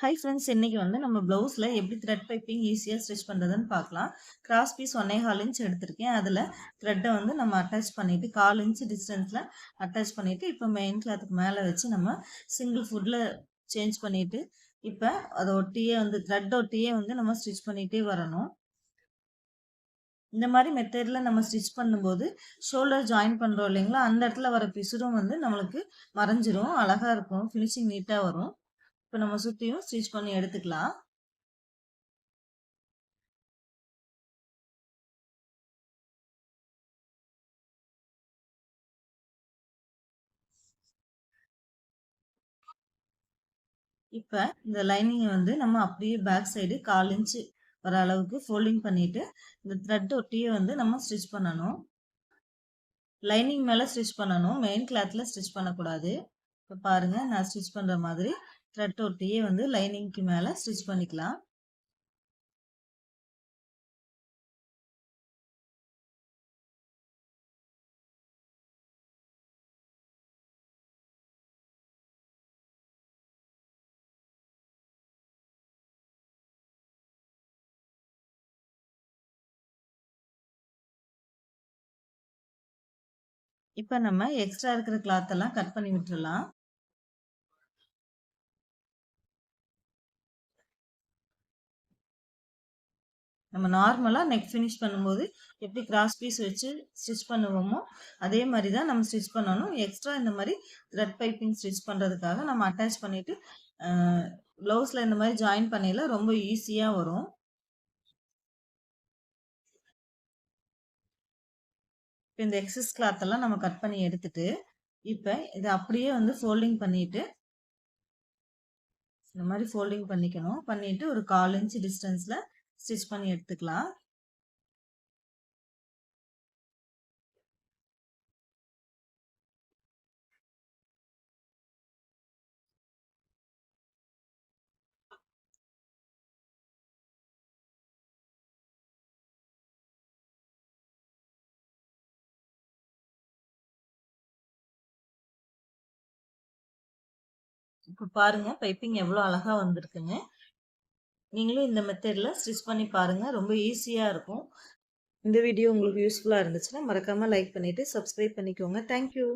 Hi friends இன்றைக்கி வந்து நம்ம ப்ளவுஸில் எப்படி த்ரெட் பைப்பிங் ஈஸியாக ஸ்டிச் பண்ணுறதுன்னு பார்க்கலாம். கிராஸ் பீஸ் ஒன்னே கால் இன்ச் எடுத்திருக்கேன். அதில் த்ரெட்டை வந்து நம்ம அட்டாச் பண்ணிவிட்டு கால் இன்ச் டிஸ்டன்ஸில் அட்டாச் பண்ணிவிட்டு இப்போ மெயின் கிளாத்துக்கு மேலே வச்சு நம்ம சிங்கிள் ஃபுட்டில் சேஞ்ச் பண்ணிவிட்டு இப்போ அதை ஒட்டியே வந்து த்ரெட் ஒட்டியே வந்து நம்ம ஸ்டிச் பண்ணிகிட்டே வரணும். இந்த மாதிரி மெத்தடில் நம்ம ஸ்டிச் பண்ணும்போது ஷோல்டர் ஜாயின் பண்ணுறோம் இல்லைங்களா? அந்த இடத்துல வர பிசுரும் வந்து நம்மளுக்கு மறைஞ்சிரும் அழகாக இருக்கும் ஃபினிஷிங் நீட்டாக வரும். இப்போ நம்ம சுற்றியும் ஸ்டிச் பண்ணி எடுத்துக்கலாம். இப்போ இந்த லைனிங்கை வந்து நம்ம அப்படியே பேக் சைடு கால் இன்ச்சு வர அளவுக்கு ஃபோல்டிங் பண்ணிவிட்டு இந்த த்ரெட் ஒட்டியே வந்து நம்ம ஸ்டிச் பண்ணணும். லைனிங் மேலே ஸ்டிச் பண்ணணும். மெயின் கிளாத்தில் ஸ்டிச் பண்ணக்கூடாது. இப்போ பாருங்கள் நான் ஸ்டிச் பண்ணுற மாதிரி த்ரெட் ஒட்டியே வந்து லைனிங்க்கு மேலே ஸ்டிச் பண்ணிக்கலாம். இப்போ நம்ம எக்ஸ்ட்ரா இருக்கிற கிளாத் எல்லாம் கட் பண்ணி விட்டுடலாம் நம்ம நார்மலாக நெக் ஃபினிஷ் பண்ணும்போது எப்படி கிராஸ் பீஸ் வச்சு ஸ்டிச் பண்ணுவோமோ அதே மாதிரி தான் நம்ம ஸ்டிச் பண்ணணும். எக்ஸ்ட்ரா இந்த மாதிரி த்ரெட் பைப்பிங் ஸ்டிச் பண்ணுறதுக்காக நம்ம அட்டாச் பண்ணிவிட்டு ப்ளவுஸில் இந்த மாதிரி ஜாயின் பண்ணையில் ரொம்ப ஈஸியாக வரும். இப்போ இந்த எக்ஸஸ் கிளாத்தெல்லாம் நம்ம கட் பண்ணி எடுத்துட்டு இப்போ இதை அப்படியே வந்து ஃபோல்டிங் பண்ணிவிட்டு இந்த மாதிரி ஃபோல்டிங் பண்ணிக்கணும். பண்ணிவிட்டு ஒரு கால் இன்ச்சு டிஸ்டன்ஸில் ஸ்டிச் பண்ணி எடுத்துக்கலாம். இப்போ பாருங்க பைப்பிங் எவ்வளோ அழகாக வந்திருக்குங்க. நீங்களும் இந்த மெத்தடில் ஸ்டிச் பண்ணி பாருங்கள் ரொம்ப ஈஸியாக இருக்கும். இந்த வீடியோ உங்களுக்கு யூஸ்ஃபுல்லாக இருந்துச்சுன்னா மறக்காமல் லைக் பண்ணிவிட்டு சப்ஸ்கிரைப் பண்ணிக்கோங்க. தேங்க்யூ